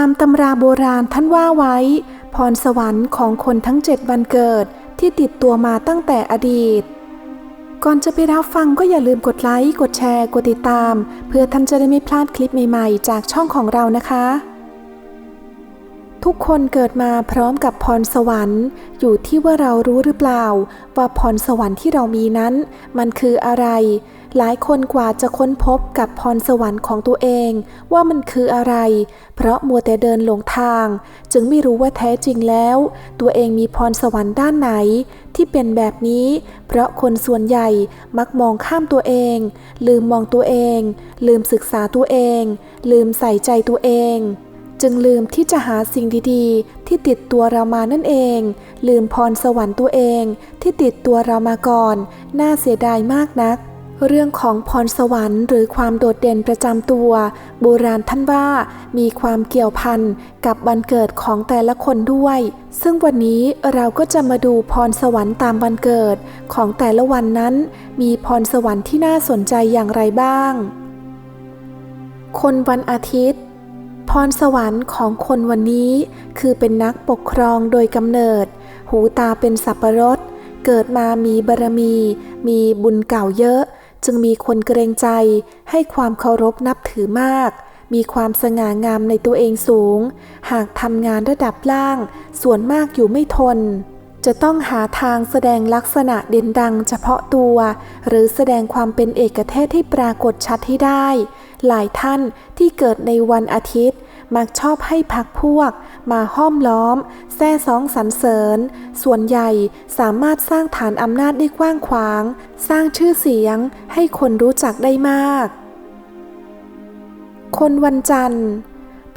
ามตำราโบราณท่านว่าไว้ พรสวรรค์ของคนทั้งเจ็ดวันเกิดที่ติดตัวมาตั้งแต่อดีต ก่อนจะไปรับฟังก็อย่าลืมกดไลค์ กดแชร์ กดติดตาม เพื่อท่านจะได้ไม่พลาดคลิปใหม่ๆ จากช่องของเรานะคะ ทุกคนเกิดมาพร้อมกับพรสวรรค์ อยู่ที่ว่าเรารู้หรือเปล่า ว่าพรสวรรค์ที่เรามีนั้น มันคืออะไร หลายคนกว่าจะค้นพบกับพรสวรรค์ของตัวเอง ว่ามันคืออะไร เพราะมัวแต่เดินหลงทาง จึงไม่รู้ว่าแท้จริงแล้ว ตัวเองมีพรสวรรค์ด้านไหน ที่เป็นแบบนี้ เพราะคนส่วนใหญ่มักมองข้ามตัวเอง ลืมมองตัวเอง ลืมศึกษาตัวเอง ลืมใส่ใจตัวเองจึงลืมที่จะหาสิ่งดีๆ ที่ติดตัวเรามานั่นเอง ลืมพรสวรรค์ตัวเอง ที่ติดตัวเรามาก่อน น่าเสียดายมากนัก เรื่องของพรสวรรค์หรือความโดดเด่นประจำตัว โบราณท่านว่ามีความเกี่ยวพันกับวันเกิดของแต่ละคนด้วย ซึ่งวันนี้เราก็จะมาดูพรสวรรค์ตามวันเกิดของแต่ละวันนั้น มีพรสวรรค์ที่น่าสนใจอย่างไรบ้าง คนวันอาทิตย์ พรสวรรค์ของคนวันนี้ คือเป็นนักปกครองโดยกำเนิด หูตาเป็นสับปะรด เกิดมามีบารมี มีบุญเก่าเยอะ จึงมีคนเกรงใจ ให้ความเคารพนับถือมาก มีความสง่างามในตัวเองสูง หากทำงานระดับล่าง ส่วนมากอยู่ไม่ทน จะต้องหาทางแสดงลักษณะเด่นดังเฉพาะตัว หรือแสดงความเป็นเอกเทศที่ปรากฏชัดให้ได้ หลายท่านที่เกิดในวันอาทิตย์ มักชอบให้พักพวก มาห้อมล้อมแซ่ซ้องสรรเสริญ ส่วนใหญ่สามารถสร้างฐานอำนาจได้กว้างขวาง สร้างชื่อเสียงให้คนรู้จักได้มาก คนวันจันทร์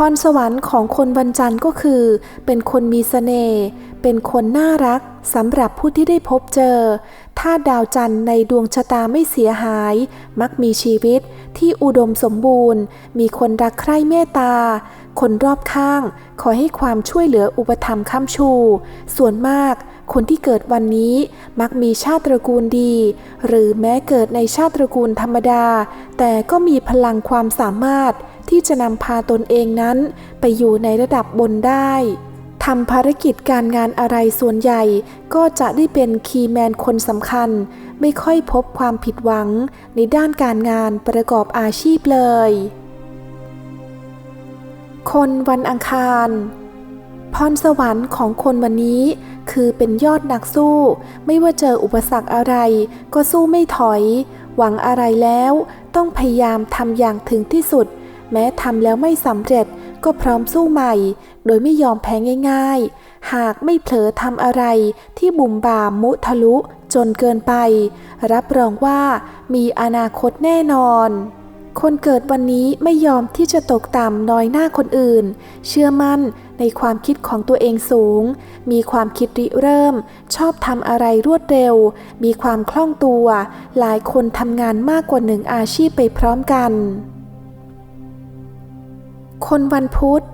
พรสวรรค์ของคนวันจันทร์ก็คือ เป็นคนมีเสน่ห์เป็นคนน่ารักสำหรับผู้ที่ได้พบเจอถ้าดาวจันทร์ในดวงชะตาไม่เสียหาย มักมีชีวิตที่อุดมสมบูรณ์ มีคนรักใคร่เมตตา คนรอบข้าง ขอให้ความช่วยเหลืออุปถัมภ์ค้ำชู ส่วนมากคนที่เกิดวันนี้มักมีชาติตระกูลดี หรือแม้เกิดในชาติตระกูลธรรมดา แต่ก็มีพลังความสามารถ ที่จะนำพาตนเองนั้น ไปอยู่ในระดับบนได้ทำภารกิจการงานอะไรส่วนใหญ่ก็จะได้เป็นคีย์แมนคนสำคัญ ไม่ค่อยพบความผิดหวังในด้านการงานประกอบอาชีพเลย คนวันอังคารพรสวรรค์ของคนวันนี้คือเป็นยอดนักสู้ ไม่ว่าเจออุปสรรคอะไร ก็สู้ไม่ถอย หวังอะไรแล้ว ต้องพยายามทำอย่างถึงที่สุด แม้ทำแล้วไม่สำเร็จก็พร้อมสู้ใหม่ โดยไม่ยอมแพ้ง่าย ๆ หากไม่เผลอทำอะไรที่บุ่มบามมุทะลุจนเกินไป รับรองว่ามีอนาคตแน่นอน คนเกิดวันนี้ไม่ยอมที่จะตกต่ำน้อยหน้าคนอื่น เชื่อมั่นในความคิดของตัวเองสูง มีความคิดริเริ่ม ชอบทำอะไรรวดเร็ว มีความคล่องตัว หลายคนทำงานมากกว่าหนึ่งอาชีพไปพร้อมกัน คนวันพุธ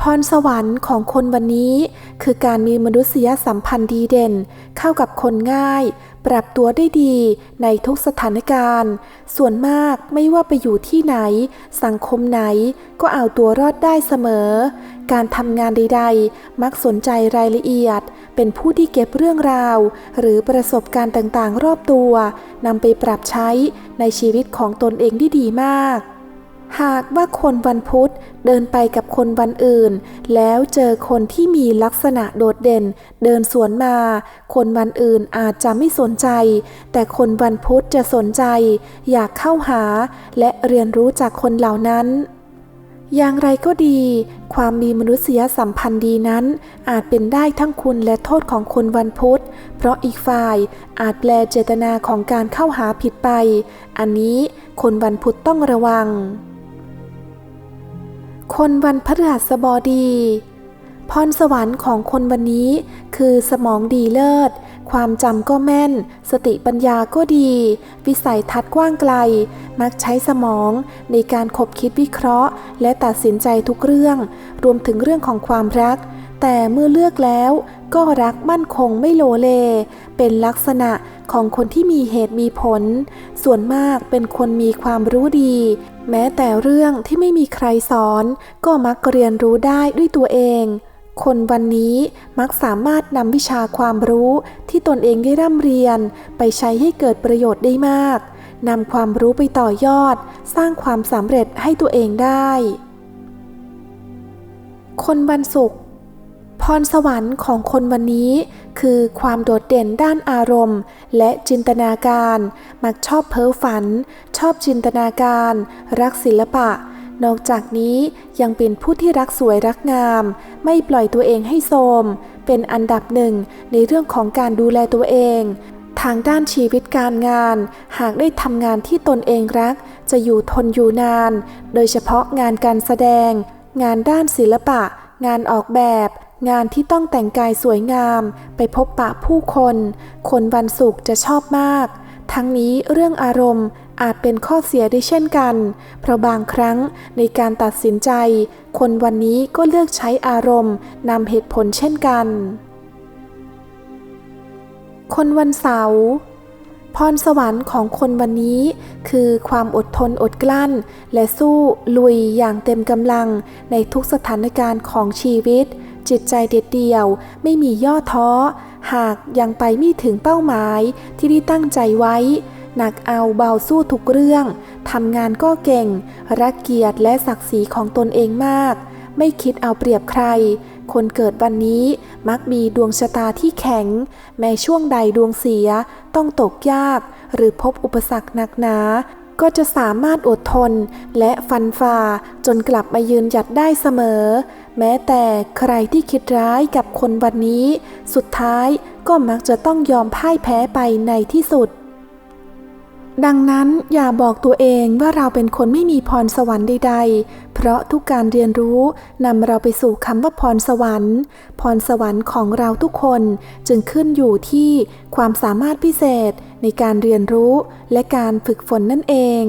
พรสวรรค์ของคนวันนี้ คือการมีมนุษยสัมพันธ์ดีเด่น เข้ากับคนง่าย ปรับตัวได้ดีในทุกสถานการณ์ ส่วนมากไม่ว่าไปอยู่ที่ไหน สังคมไหนก็เอาตัวรอดได้เสมอ การทำงานใด ๆ มักสนใจรายละเอียด เป็นผู้ที่เก็บเรื่องราว หรือประสบการณ์ต่างๆ รอบตัวนำไปปรับใช้ในชีวิตของตนเองได้ดีมาก หากว่าคนวันพุธเดินไปกับคนวันอื่น แล้วเจอคนที่มีลักษณะโดดเด่น เดินสวนมา คนวันอื่นอาจจะไม่สนใจ แต่คนวันพุธจะสนใจ อยากเข้าหา และเรียนรู้จากคนเหล่านั้น อย่างไรก็ดี ความมีมนุษยสัมพันธ์ดีนั้น อาจเป็นได้ทั้งคุณและโทษของคนวันพุธ เพราะอีกฝ่ายอาจแปลเจตนาของการเข้าหาผิดไป อันนี้คนวันพุธต้องระวัง คนวันพฤหัสบดี พรสวรรค์ของคนวันนี้คือสมองดีเลิศ ความจำก็แม่น สติปัญญาก็ดี วิสัยทัศน์กว้างไกล มักใช้สมองในการคบคิดวิเคราะห์ และตัดสินใจทุกเรื่อง รวมถึงเรื่องของความรัก แต่เมื่อเลือกแล้วก็รักมั่นคงไม่โลเล เป็นลักษณะของคนที่มีเหตุมีผล ส่วนมากเป็นคนมีความรู้ดี แม้แต่เรื่องที่ไม่มีใครสอน ก็มักเรียนรู้ได้ด้วยตัวเอง คนวันนี้มักสามารถนำวิชาความรู้ที่ตนเองได้ร่ำเรียน ไปใช้ให้เกิดประโยชน์ได้มากนำความรู้ไปต่อยอด สร้างความสำเร็จให้ตัวเองได้ คนวันศุกร์ รสวรรค์ของคนวันนี้คือความโดดเด่นด้านอารมณ์ และจินตนาการ มักชอบเพ้อฝัน ชอบจินตนาการ รักศิลปะ นอกจากนี้ยังเป็นผู้ที่รักสวยรักงาม ไม่ปล่อยตัวเองให้โทรมเป็นอันดับหนึ่งในเรื่องของการดูแลตัวเองทางด้านชีวิตการงาน หากได้ทำงานที่ตนเองรัก จะอยู่ทนอยู่นาน โดยเฉพาะงานการแสดง งานด้านศิลปะ งานออกแบบ งานที่ต้องแต่งกายสวยงามไปพบปะผู้คน คนวันศุกร์จะชอบมาก ทั้งนี้เรื่องอารมณ์อาจเป็นข้อเสียได้เช่นกัน เพราะบางครั้งในการตัดสินใจ คนวันนี้ก็เลือกใช้อารมณ์นำเหตุผลเช่นกัน คนวันเสาร์พรสวรรค์ของคนวันนี้คือความอดทนอดกลั้น และสู้ลุยอย่างเต็มกำลังในทุกสถานการณ์ของชีวิต จิตใจเด็ดเดี่ยว ไม่มีย่อท้อ หากยังไปไม่ถึงเป้าหมายที่ได้ตั้งใจไว้ หนักเอาเบาสู้ทุกเรื่อง ทำงานก็เก่ง รักเกียรติและศักดิ์ศรีของตนเองมาก ไม่คิดเอาเปรียบใคร คนเกิดวันนี้มักมีดวงชะตาที่แข็ง แม้ช่วงใดดวงเสียต้องตกยาก หรือพบอุปสรรคหนักหนา ก็จะสามารถอดทนและฟันฝ่าจนกลับมายืนหยัดได้เสมอ แม้แต่ใครที่คิดร้ายกับคนวันนี้ สุดท้ายก็มักจะต้องยอมพ่ายแพ้ไปในที่สุด ดังนั้นอย่าบอกตัวเองว่าเราเป็นคนไม่มีพรสวรรค์ใดๆ เพราะทุกการเรียนรู้นำเราไปสู่คำว่าพรสวรรค์ พรสวรรค์ของเราทุกคนจึงขึ้นอยู่ที่ความสามารถพิเศษในการเรียนรู้และการฝึกฝนนั่นเอง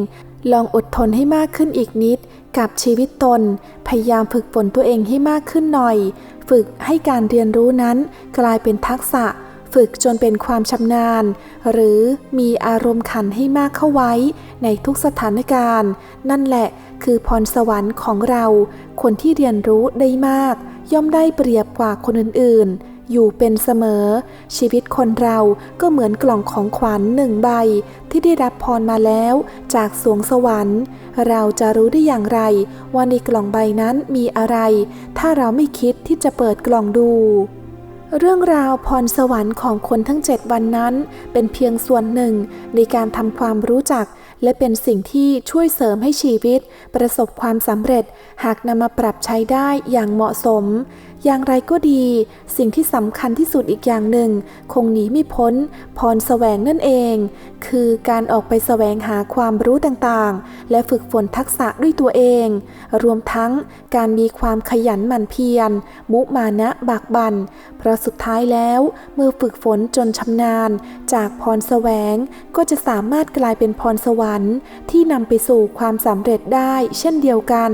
ลองอดทนให้มากขึ้นอีกนิด กับชีวิตตน พยายามฝึกฝนตัวเองให้มากขึ้นหน่อย ฝึกให้การเรียนรู้นั้นกลายเป็นทักษะ ฝึกจนเป็นความชำนาญ หรือมีอารมณ์ขันให้มากเข้าไว้ในทุกสถานการณ์ นั่นแหละคือพรสวรรค์ของเรา คนที่เรียนรู้ได้มาก ย่อมได้เปรียบกว่าคนอื่นๆ อยู่เป็นเสมอ ชีวิตคนเราก็เหมือนกล่องของขวัญหนึ่งใบ ที่ได้รับพรมาแล้วจากสวงสวรรค์ เราจะรู้ได้อย่างไรว่าในกล่องใบนั้นมีอะไร ถ้าเราไม่คิดที่จะเปิดกล่องดู เรื่องราวพรสวรรค์ของคนทั้ง7วันนั้น เป็นเพียงส่วนหนึ่งในการทำความรู้จัก และเป็นสิ่งที่ช่วยเสริมให้ชีวิต ประสบความสำเร็จ หากนำมาปรับใช้ได้อย่างเหมาะสม อย่างไรก็ดี สิ่งที่สำคัญที่สุดอีกอย่างหนึ่ง คงหนีไม่พ้นพรแสวงนั่นเอง คือการออกไปแสวงหาความรู้ต่างๆ และฝึกฝนทักษะด้วยตัวเอง รวมทั้งการมีความขยันหมั่นเพียร มุมานะบากบัน่นเพราะสุดท้ายแล้วเมื่อฝึกฝนจนชำนาญ จากพรแสวงก็จะสามารถกลายเป็นพรสวรรค์ ที่นำไปสู่ความสำเร็จได้เช่นเดียวกัน